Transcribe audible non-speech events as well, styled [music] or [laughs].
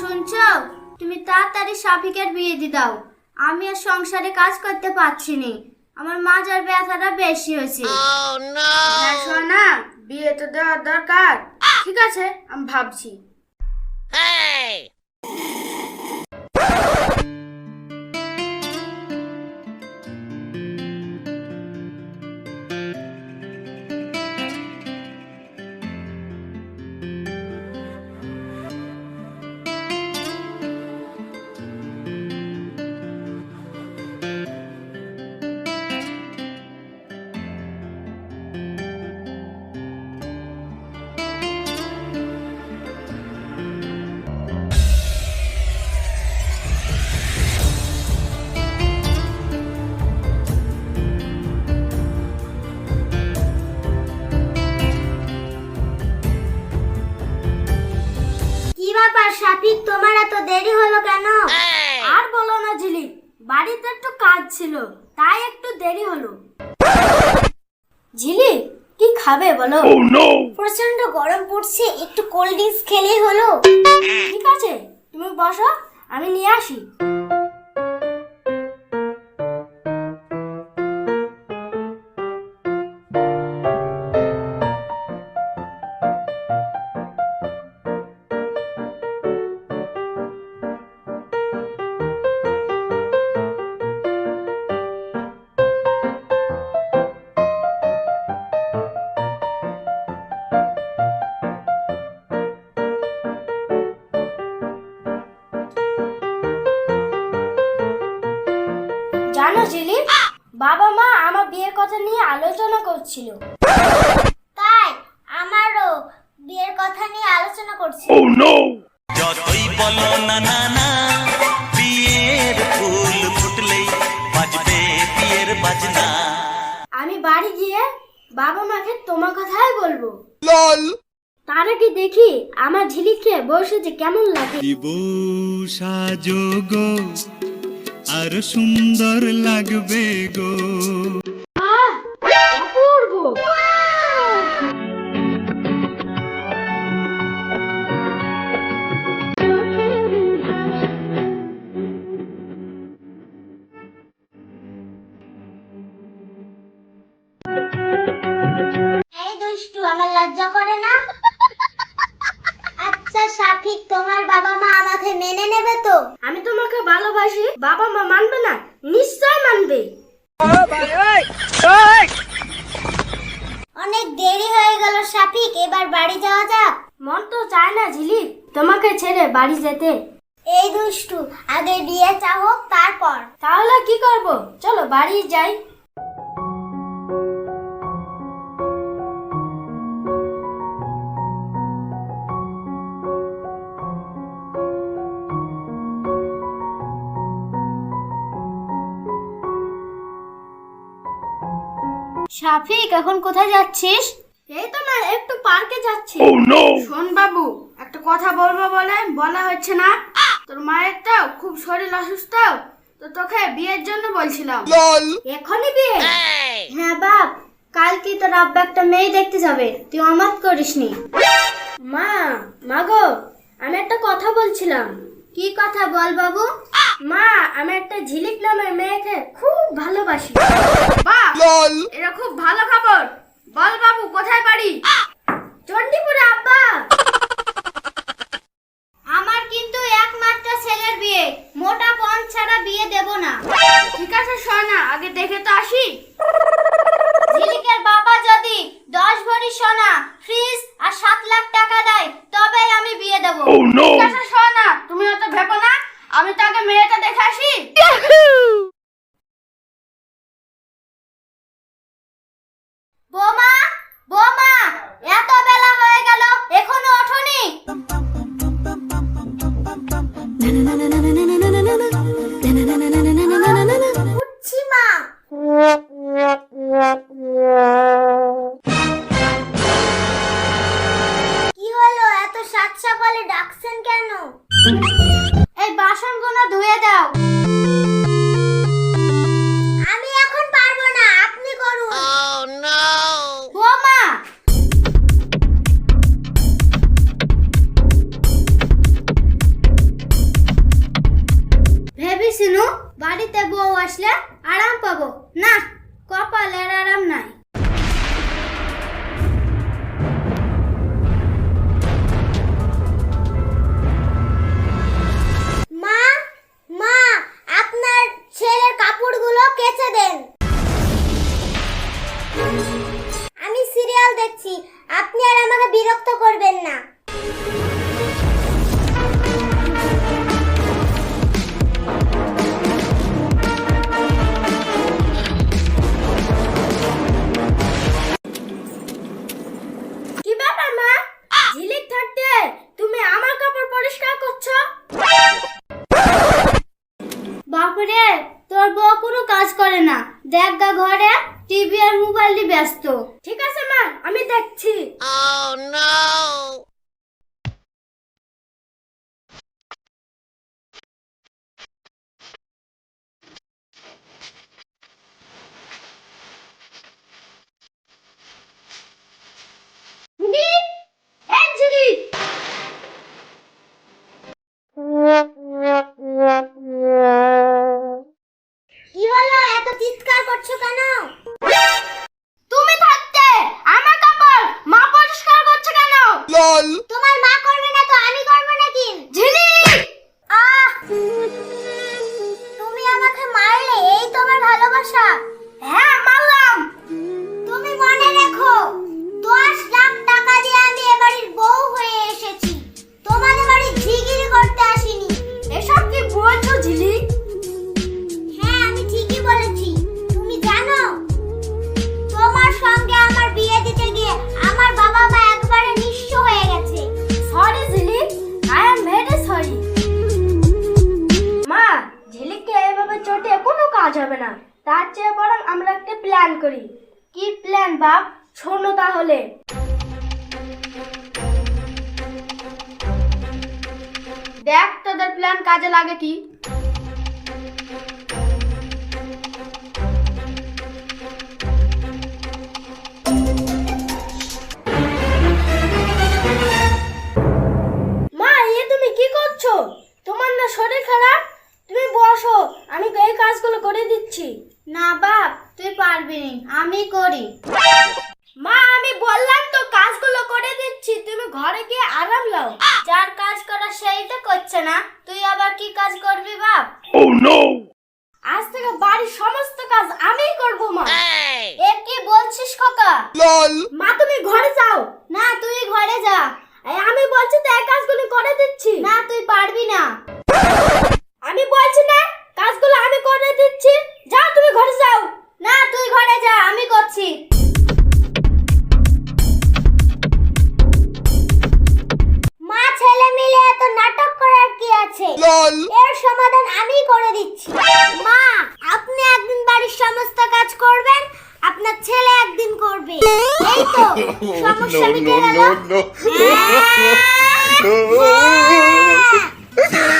শুনছো? তুমি তাড়াতাড়ি সাফিকের বিয়ে দি দাও। আমি আর সংসারে কাজ করতে পারছি নি। আমার মাজার ব্যথাটা বেশি হয়েছে। হ্যাঁ সোনা বিয়ে তো দেওয়ার দরকার। ঠিক আছে আমি ভাবছি। তোমার এত দেরি হলো কেন? আর বলো না ঝিলিক বাড়িতে একটু কাজ ছিল তাই একটু দেরি হলো। ঝিলিক কি খাবে বলো? প্রচণ্ড গরম পড়ছে একটু কোল্ড ড্রিঙ্কস খেলেই হলো। ঠিক আছে তুমি বসো আমি নিয়ে আসি। বাবা মা আমার বিয়ের কথা নিয়ে আলোচনা করছিল। তাই আমারও বিয়ের কথা নিয়ে আলোচনা করছিল যতই বলো না না না বিয়ের ফুল ফুটলেই বাজবে বিয়ের বাজনা। আমি বাড়ি গিয়ে বাবা মাকে তোমার কথাই বলব। তার আগে দেখি আমার ঝিলিককে বসে যে কেমন লাগে? দিব সাজগো আর সুন্দর লাগবে গো। সাফিক তোমার বাবা মা আমাকে মেনে নেবে তো? আমি তোমাকে ভালোবাসি বাবা মা মানবে না নিশ্চয় মানবে। অনেক দেরি হয়ে গেল সাফিক এবার বাড়ি যাওয়া যাক। মন তো চায় না ঝিলিক তোমাকে ছেড়ে বাড়ি যেতে। এই দুষ্টু আগে বিয়ে চাও তারপর। তাহলে কি করব? চলো বাড়ি যাই। শাফিক এখন কোথায় যাচ্ছিস? এই তো না একটু পার্কে যাচ্ছি। শোন বাবু একটা কথা বলব বলে বলা হচ্ছে না। তোর মায়েরটাও খুব শরীর অসুস্থ তো তোকে বিয়ের জন্য বলছিলাম। এখনই বিয়ে? হ্যাঁ বাপ কালকে তোর আব্বা একটা মেয়ে দেখতে যাবে তুই অমাত করিসনি। মা মা গো আমি একটা কথা বলছিলাম। কি কথা বল বাবু? মা আমি একটা ঝিলিক নামের মেয়েকে খুব ভালোবাসি। বাহ এটা খুব ভালো খবর। ফ্রিজ আর সাত লাখ টাকা দেয় তবেই আমি বিয়ে দেব। ঠিক আছে সোনা তুমি অত ভেবো না আমি তো আগে মেয়েটা দেখে আসি। বোমা বোমা এত বেলা হয়ে গেল এখনও ওঠোনি? এই বাসনগুলো ধুয়ে দাও। আমি এখন পারব না আপনি করুন। oh, ও নো বৌমা! ভেবেছিনু বাড়িতে বউ আসলে আরাম পাবো। না কপালের আরাম নাই। ব্যস্ত। ঠিক আছে মা আমি দেখছি। oh, কাজ হবে না। তার চেয়ে বরং আমরা একটা প্ল্যান করি। কি প্ল্যান বাপ? শোনো তাহলে। দেখ তোদের প্ল্যান কাজে লাগে কি? Oh, no! আছে। এর সমাধান আমি করে দিচ্ছি। মা আপনি একদিন বাড়ির সমস্ত কাজ করবেন আপনার ছেলে একদিন করবে। এই তো [laughs] সমস্যা মিটে গেল। হ্যাঁ। [laughs] হ্যাঁ।